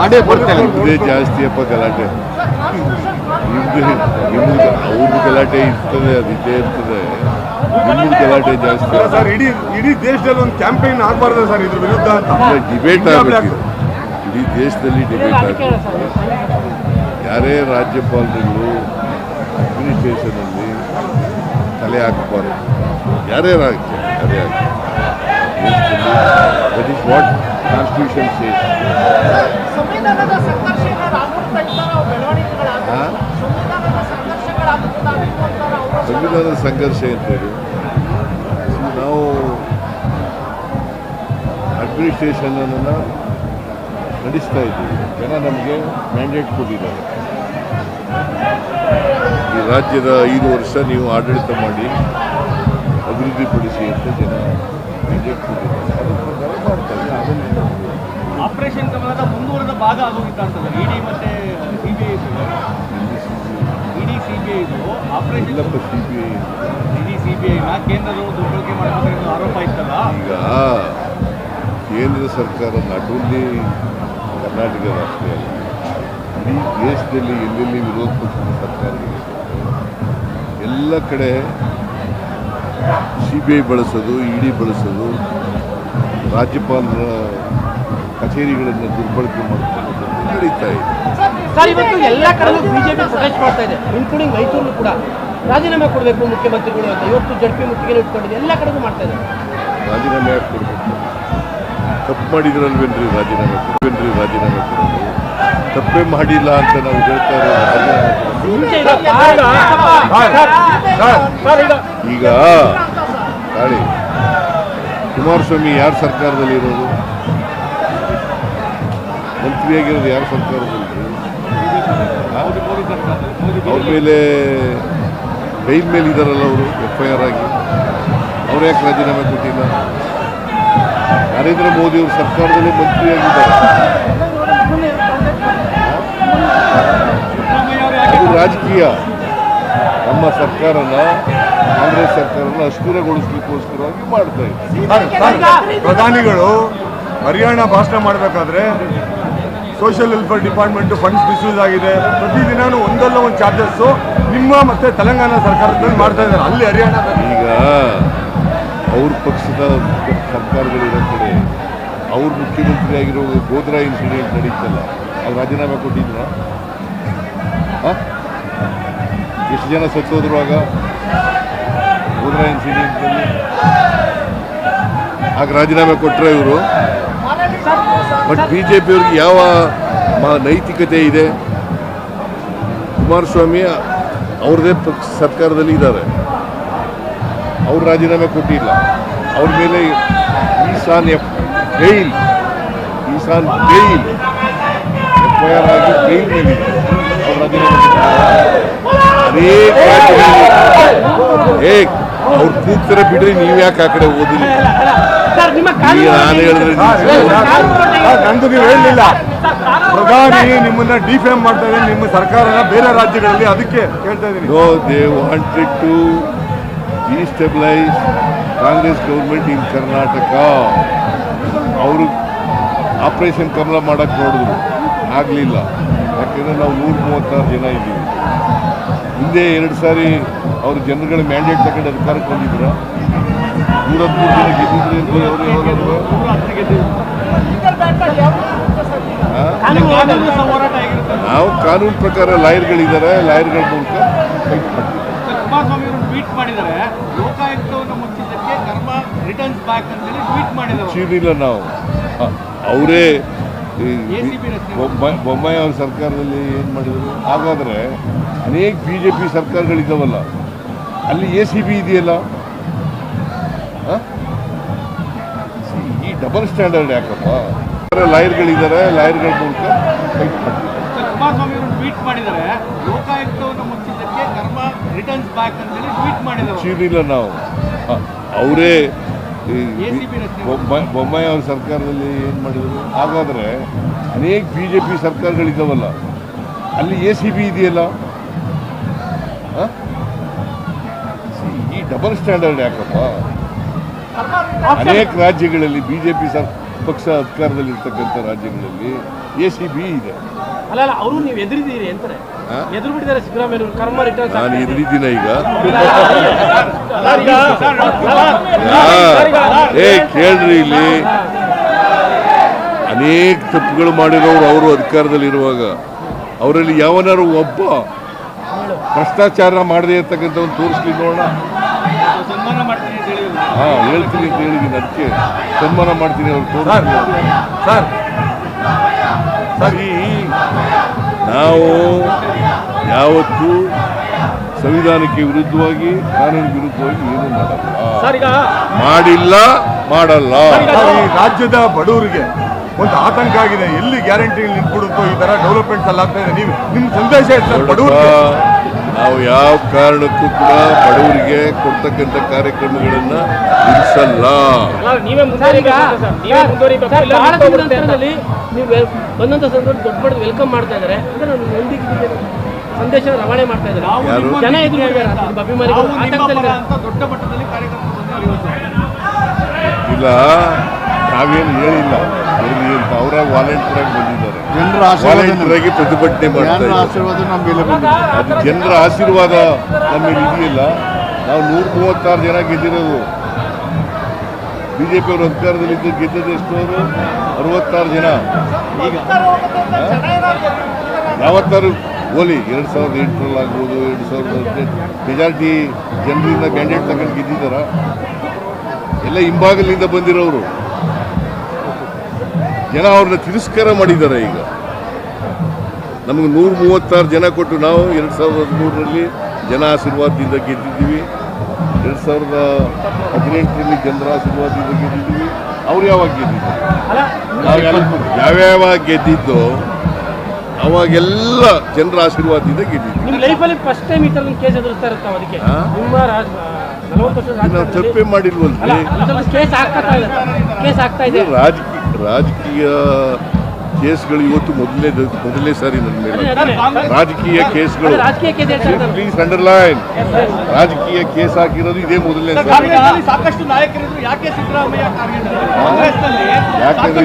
ಮಾಡೇ ಬರ್ತಾರೆ. ಇದೇ ಜಾಸ್ತಿ ಅಪ್ಪ ಗಲಾಟೆ. ನಿಮ್ದು ನಿಮ್ದು ಅವ್ರದ್ದು ಗಲಾಟೆ ಇರ್ತದೆ ಅದು ಇದ್ದೇ ಇರ್ತದೆ. ನಿಮ್ದು ಗಲಾಟೆ ಜಾಸ್ತಿ. ಸರ್ ಇಡೀ ಇಡೀ ದೇಶದಲ್ಲಿ ಒಂದು ಕ್ಯಾಂಪೇನ್ ಆಗಬಾರ್ದು ಸರ್ ಇದ್ರ ವಿರುದ್ಧ. ಡಿಬೇಟ್ ಆಗಬೇಕು. ಇಡೀ ದೇಶದಲ್ಲಿ ಡಿಬೇಟ್ ಆಗಬೇಕು. ಯಾರೇ ರಾಜ್ಯಪಾಲರುಗಳು ಅಡ್ಮಿನಿಸ್ಟ್ರೇಷನಲ್ಲಿ ತಲೆ ಹಾಕಬಾರ್ದು. ಯಾರೇ ರಾಜ್ಯ ಯಾರೇ ಆಗಲಿ. That is what constitution says ಸಂವಿಧಾನದ ಸಂಘರ್ಷ ಅಂತೇಳಿ ನಾವು ಅಡ್ಮಿನಿಸ್ಟ್ರೇಷನನ್ನು ನಡೆಸ್ತಾ ಇದ್ದೀವಿ. ಜನ ನಮಗೆ ಮ್ಯಾಂಡೇಟ್ ಕೊಟ್ಟಿದ್ದಾರೆ. ಈ ರಾಜ್ಯದ ಐದು ವರ್ಷ ನೀವು ಆಡಳಿತ ಮಾಡಿ ಅಭಿವೃದ್ಧಿಪಡಿಸಿ ಅಂತ ಜನ ಮ್ಯಾಂಡೇಟ್ ಕೊಟ್ಟಿದ್ದಾರೆ. ಆಪರೇಷನ್ ಕಮಲದ ಮುಂದುವರೆದ ಭಾಗ ಆಗೋಗಿತ್ತು ಇಡಿ ಮತ್ತೆ ಸಿಬಿಐ ಇಡಿ ಸಿಬಿಐ ಇದು ಆಪರೇಷನ್ ಇಲ್ಲಪ್ಪ ಸಿ ಬಿ ಐ ಇಡಿ ಸಿಬಿಐನ ಕೇಂದ್ರದವರು ದುರ್ಬಳಕೆ ಮಾಡಬೇಕು ಆರೋಪ ಇತ್ತಲ್ಲ? ಈಗ ಕೇಂದ್ರ ಸರ್ಕಾರ ನಾಟ್ ಓನ್ಲಿ ಕರ್ನಾಟಕ ರಾಷ್ಟ್ರ ಅಲ್ಲ. ಇಡೀ ದೇಶದಲ್ಲಿ ಎಲ್ಲೆಲ್ಲಿ ವಿರೋಧ ಪಕ್ಷದ ಸರ್ಕಾರ ಎಲ್ಲ ಕಡೆ ಸಿ ಬಿ ಐ ಬಳಸೋದು ಇಡಿ ಬಳಸೋದು ರಾಜ್ಯಪಾಲರ ಕಚೇರಿಗಳನ್ನು ದುರ್ಬಳಕೆ ಮಾಡಿಕೊಂಡು ನಡೀತಾ ಇದೆ. ಸರ್ ಇವತ್ತು ಎಲ್ಲ ಕಡೆಯೂ ಬಿಜೆಪಿ ಪ್ರೊಟೆಸ್ಟ್ ಮಾಡ್ತಾ ಇದೆ ಇನ್ಕ್ಲೂಡಿಂಗ್ ಮೈಸೂರು ಕೂಡ. ರಾಜೀನಾಮೆ ಕೊಡಬೇಕು ಮುಖ್ಯಮಂತ್ರಿಗಳು ಅಂತ ಇವತ್ತು ಜಡ್ಪಿ ಮುತ್ತಿಗೆ ಇಟ್ಕೊಂಡಿದೆ ಎಲ್ಲ ಕಡೆಗೂ ಮಾಡ್ತಾ ಇದೆ. ರಾಜೀನಾಮೆ ಕೊಡಬೇಕು? ತಪ್ಪು ಮಾಡಿದ್ರಲ್ವೇನ್ರಿ ರಾಜೀನಾಮೆ ಕೊಡ್ಬೇನ್ರಿ ರಾಜೀನಾಮೆ ಕೊಡೋದು? ತಪ್ಪೇ ಮಾಡಿಲ್ಲ ಅಂತ ನಾವು ಹೇಳ್ತಾ ಇರೋದು ಈಗ ತಾಳಿ. ಕುಮಾರಸ್ವಾಮಿ ಯಾರ ಸರ್ಕಾರದಲ್ಲಿ ಇರೋದು ಮಂತ್ರಿಯಾಗಿರೋದು ಯಾರು ಸರ್ಕಾರದಲ್ಲಿ ಅವ್ರ ಮೇಲೆ ಬೈಲ್ ಮೇಲೆ ಇದಾರಲ್ಲ ಅವರು ಎಫ್ ಐ ಆರ್ ಆಗಿ. ಅವ್ರು ಯಾಕೆ ರಾಜೀನಾಮೆ ಕೊಟ್ಟಿಲ್ಲ? ನರೇಂದ್ರ ಮೋದಿ ಅವರು ಸರ್ಕಾರದಲ್ಲಿ ಮಂತ್ರಿಯಾಗಿದ್ದಾರೆ. ಅದು ರಾಜಕೀಯ. ನಮ್ಮ ಸರ್ಕಾರನ, ಕಾಂಗ್ರೆಸ್ ಸರ್ಕಾರನ ಅಸ್ಥಿರಗೊಳಿಸ್ಲಿಕ್ಕೋಸ್ಕರವಾಗಿ ಮಾಡ್ತಾ ಇದ್ದಾರೆ. ಪ್ರಧಾನಿಗಳು ಹರಿಯಾಣ ಭಾಷಣ ಮಾಡಬೇಕಾದ್ರೆ social welfare department funds misuse ಆಗಿದೆ ಪ್ರತಿದಿನವೂ ಒಂದಲ್ಲ ಒಂದು ಚಾರ್ಜಸ್ಸು ನಿಮ್ಮ ಮತ್ತೆ ತೆಲಂಗಾಣ ಸರ್ಕಾರದಲ್ಲಿ ಮಾಡ್ತಾ ಇದ್ದಾರೆ. ಅಲ್ಲಿ ಹರಿಯಾಣ ಈಗ ಅವ್ರ ಪಕ್ಷದ ಸರ್ಕಾರಗಳಿರೋ ಕಡೆ ಅವ್ರ ಮುಖ್ಯಮಂತ್ರಿ ಆಗಿರೋ ಗೋದ್ರಾ ಇನ್ಸಿಡೆಂಟ್ ನಡೀತಲ್ಲ, ಅವ್ರು ರಾಜೀನಾಮೆ ಕೊಟ್ಟಿದ್ರ? ಎಷ್ಟು ಜನ ಸತ್ತೋದ್ರು ಆಗ ಗೋದ್ರಾ ಇನ್ಸಿಡೆಂಟಲ್ಲಿ ಆಗ ರಾಜೀನಾಮೆ ಕೊಟ್ಟರೆ ಇವರು? ಬಟ್ ಬಿ ಜೆ ಪಿಯವ್ರಿಗೆ ಯಾವ ನೈತಿಕತೆ ಇದೆ? ಕುಮಾರಸ್ವಾಮಿ, ಅವ್ರದೇ ಸರ್ಕಾರದಲ್ಲಿ ಇದ್ದಾರೆ. ಅವ್ರು ರಾಜೀನಾಮೆ ಕೊಟ್ಟಿಲ್ಲ. ಅವ್ರ ಮೇಲೆ ಈಶಾನ್ ಎಫ್ ಬೇಯಿಲ್, ಈಶಾನ್ ಬೇಯಿಲ್ ಎಫ್ ಐ ಆರ್ ಆಗಿ ಬೇಯಿಲ್ ಮೇಲೆ ರಾಜೀನಾಮೆ ಅನೇಕ ಅವ್ರು ಕೂಗ್ತಾರೆ ಬಿಡ್ರಿ ನೀವು ಯಾಕೆ ಆ ಕಡೆ ಓದಿಲ್ಲ ಸರ್ ನಿಮ್ಮ ಈಗ ನಾನು ಹೇಳಿದ್ರೆ ನೀವು ನಂದು ನೀವು ಹೇಳಲಿಲ್ಲ. ಪ್ರಧಾನಿ ನಿಮ್ಮನ್ನ ಡಿಫೇಮ್ ಮಾಡ್ತಾ ಇದ್ದಾರೆ ನಿಮ್ಮ ಸರ್ಕಾರ ಬೇರೆ ರಾಜ್ಯಗಳಲ್ಲಿ ಅದಕ್ಕೆ ಹೇಳ್ತಾ ಇದ್ದೀನಿ. They wanted to destabilize Congress government in Karnataka ಅವರು ಆಪರೇಷನ್ ಕಮಲ ಮಾಡಕ್ಕೆ ನೋಡಿದ್ರು. ಆಗಲಿಲ್ಲ. ಯಾಕಂದ್ರೆ ನಾವು ನೂರ ಮೂವತ್ತಾರು ಜನ ಇದ್ದೀವಿ. ಹಿಂದೆ ಎರಡು ಸಾರಿ ಅವರು ಜನಗಳ ಮ್ಯಾಂಡೇಟ್ ತಗೊಂಡು ಅಧಿಕಾರಕ್ಕೆ ಬಂದಿದ್ರು. ನೂರ ಮೂರು ಜನ ಗೆದ್ದಿದ್ರು ಎಂದು ಅವರು ನಾವು ಕಾನೂನು ಪ್ರಕಾರ ಲಾಯರ್ಗಳಿದ್ದಾರೆ ಲಾಯರ್ಗಳ ಮೂಲಕ ಚೀನಿಲ್ಲ ನಾವು. ಅವರೇ ಬೊಮ್ಮಾಯಿ ಅವ್ರ ಸರ್ಕಾರದಲ್ಲಿ ಏನು ಮಾಡಿದ್ರು? ಹಾಗಾದರೆ ಅನೇಕ ಬಿ ಜೆ ಪಿ ಸರ್ಕಾರಗಳಿದ್ದಾವಲ್ಲ ಅಲ್ಲಿ ಎ ಸಿ ಬಿ ಇದೆಯಲ್ಲ? ಈ ಡಬಲ್ ಸ್ಟ್ಯಾಂಡರ್ಡ್ ಯಾಕಪ್ಪ? ಲಾಯರ್ಗಳಿದ್ದಾರೆ ಲಾಯರ್ಗಳ ಮೂಲಕ ಫೈಟ್ ಟ್ವೀಟ್ ಮಾಡಿದ್ದಾರೆ ಲೋಕಾಯುಕ್ತವನ್ನು ಮುಚ್ಚಿದ್ದಕ್ಕೆ ಕರ್ಮ ರಿಟರ್ನ್ಸ್ ಬ್ಯಾಕ್ ಅಂತೇಳಿ ಟ್ವೀಟ್ ಮಾಡಿದ್ದಾರೆ. ಚೀನಿಲ್ಲ ನಾವು. ಅವರೇ ಬೊಮ್ಮಾಯಿ ಅವ್ರ ಸರ್ಕಾರದಲ್ಲಿ ಏನು ಮಾಡಿದ್ರು? ಹಾಗಾದರೆ ಅನೇಕ ಬಿ ಜೆ ಪಿ ಸರ್ಕಾರಗಳಿದ್ದಾವಲ್ಲ ಅಲ್ಲಿ ಎ ಸಿ ಬಿ ಇದೆಯಲ್ಲ? ಈ ಡಬಲ್ ಸ್ಟ್ಯಾಂಡರ್ಡ್ ಯಾಕಪ್ಪ? ಅನೇಕ ರಾಜ್ಯಗಳಲ್ಲಿ ಬಿ ಜೆ ಪಿ ಸರ್ ಪಕ್ಷ ಅಧಿಕಾರದಲ್ಲಿರ್ತಕ್ಕಂಥ ರಾಜ್ಯಗಳಲ್ಲಿ ಎ ಸಿ ಬಿ ಇದೆ. ಅಲ್ಲ ಅಲ್ಲ ಅವರು ನೀವು ಎದುರಿದ್ದೀರಿ ಅಂತಾರೆ? ಎದುರು ಬಿಟ್ಟಿದ್ದಾರೆ ಸಿದ್ದರಾಮಯ್ಯ ಕರ್ಮ ರಿಟರ್ನ್ ನಾನು ಎದುರಿದ್ದೀನ ಈಗ. ಏ ಕೇಳ್ರಿ ಇಲ್ಲಿ. ಅನೇಕ ತಪ್ಪುಗಳು ಮಾಡಿರೋರು ಅವರು ಅಧಿಕಾರದಲ್ಲಿರುವಾಗ. ಅವರಲ್ಲಿ ಯಾವನಾರು ಒಬ್ಬ ಭ್ರಷ್ಟಾಚಾರ ಮಾಡದೇ ಇರ್ತಕ್ಕಂಥವ್ನು ಒಂದು ತೋರಿಸ್ಲಿ ನೋಡೋಣ. ಹಾಂ ಹೇಳ್ತೀನಿ ಅಂತ ಹೇಳಿದ್ದೀನಿ ಅದಕ್ಕೆ ಸನ್ಮಾನ ಮಾಡ್ತೀನಿ ಅವ್ರು ಸರ್ ಸರ್. ನಾವು ಯಾವತ್ತೂ ಸಂವಿಧಾನಕ್ಕೆ ವಿರುದ್ಧವಾಗಿ ಕಾನೂನು ವಿರುದ್ಧವಾಗಿ ಏನು ಮಾಡಲ್ಲ. ಸರ್ ಈಗ ಮಾಡಿಲ್ಲ. ಮಾಡಲ್ಲ ಈ ರಾಜ್ಯದ ಬಡವರಿಗೆ ಒಂದು ಆತಂಕ ಆಗಿದೆ. ಎಲ್ಲಿ ಗ್ಯಾರಂಟಿ ನಿಂತ್ಬಿಡುತ್ತೋ ಈ ತರ ಡೆವಲಪ್ಮೆಂಟ್ಸ್ ಎಲ್ಲ ಆಗ್ತಾ ಇದೆ. ನೀವು ನಿಮ್ ಸಂದೇಶ ಬಡವರು ನಾವು ಯಾವ ಕಾರಣಕ್ಕೂ ಕೂಡ ಬಡವರಿಗೆ ಕೊಡ್ತಕ್ಕಂಥ ಕಾರ್ಯಕ್ರಮಗಳನ್ನ ನಿಲ್ಲಿಸಲ್ಲ ನೀವೇ ಬಂದಂತ ಸಂದರ್ಭ ದೊಡ್ಡ ವೆಲ್ಕಮ್ ಮಾಡ್ತಾ ಇದ್ದಾರೆ. ಸಂದೇಶ ರವಾನೆ ಮಾಡ್ತಾ ಇದ್ದಾರೆ. ಜನ ಅಭಿಮಾನಿಗಳು ದೊಡ್ಡ ಮಟ್ಟದಲ್ಲಿ ಕಾರ್ಯಕ್ರಮ ಇಲ್ಲ ನಾವೇನು ಹೇಳಿಲ್ಲ. ಅವರ ಅವರಾಗ ವಾಲಂಟಿಯರ್ ಆಗಿ ಬಂದಿದ್ದಾರೆ. ಜನರ ಆಶೀರ್ವಾದ ಆಗಿ ಪ್ರತಿಭಟನೆ ಮಾಡ್ತಾ ಜನರ ಆಶೀರ್ವಾದ ನಮ್ಮ ಮೇಲೆ ಬಂದಿದೆ. ಅದು ಜನರ ಆಶೀರ್ವಾದ ನಮ್ಮ ಮೇಲೆ ಇದೆಯಲ್ಲ ನಾವು ನೂರ ಮೂವತ್ತಾರು ಜನ ಗೆದ್ದಿರೋದು. ಬಿ ಜೆ ಪಿಯವರು ಅಧಿಕಾರದಲ್ಲಿದ್ದು ಗೆದ್ದದ್ದು ಎಷ್ಟು ಅವರು? ಅರವತ್ತಾರು ಜನ. ಯಾವತ್ತಾರು? ಓಲಿ ಎರಡು ಸಾವಿರದ ಎಂಟರಲ್ಲಿ ಆಗ್ಬೋದು ಎರಡು ಸಾವಿರದ ಹದಿನೆಂಟು. ಮೆಜಾರಿಟಿ ಜನರಿಂದ ಕ್ಯಾಂಡಿಡೇಟ್ ತಗೊಂಡು ಗೆದ್ದಿದ್ದಾರ? ಎಲ್ಲ ಹಿಂಭಾಗಲಿಂದ ಬಂದಿರೋರು. ಜನ ಅವ್ರನ್ನ ತಿರಸ್ಕಾರ ಮಾಡಿದ್ದಾರೆ ಈಗ. ನಮಗೆ ನೂರ ಮೂವತ್ತಾರು ಜನ ಕೊಟ್ಟು ನಾವು ಎರಡು ಸಾವಿರದ ಹದಿಮೂರರಲ್ಲಿ ಜನ ಆಶೀರ್ವಾದದಿಂದ ಗೆದ್ದಿದ್ದೀವಿ. ಎರಡು ಸಾವಿರದ ಹದಿನೆಂಟರಲ್ಲಿ ಜನರ ಆಶೀರ್ವಾದದಿಂದ ಗೆದ್ದಿದ್ದೀವಿ. ಅವ್ರು ಯಾವಾಗ ಗೆದ್ದಿದ್ದು? ನಾವು ನಾವೆಲ್ಲ ಯಾವ್ಯಾವ ಗೆದ್ದಿದ್ದು ಅವಾಗೆಲ್ಲ ಜನರ ಆಶೀರ್ವಾದದಿಂದ ಗೆದ್ದಿದ್ದೀವಿ ನಾವು ತಪ್ಪೇ ಮಾಡಿಲ್ವಲ್ರಿ? ಇದೆ. ರಾಜಕೀಯ ರಾಜಕೀಯ ಕೇಸ್ಗಳು ಇವತ್ತು ಮೊದಲನೇ ಮೊದಲನೇ ಸಾರಿ ನನ್ನ ಮೇಲೆ. ರಾಜಕೀಯ ಕೇಸ್ಗಳು. ಪ್ಲೀಸ್ ಅಂಡರ್ಲೈನ್ ರಾಜಕೀಯ ಕೇಸ್ ಹಾಕಿರೋದು ಇದೇ ಮೊದಲನೇ ಸಾರಿ ಕಾಂಗ್ರೆಸ್ನಲ್ಲಿ ಸಾಕಷ್ಟು ನಾಯಕರಿದ್ರು ಯಾಕೆ ಸಿದ್ದರಾಮಯ್ಯ ಟಾರ್ಗೆಟ್ ಕಾಂಗ್ರೆಸ್ನಲ್ಲಿ ಯಾಕಂದ್ರೆ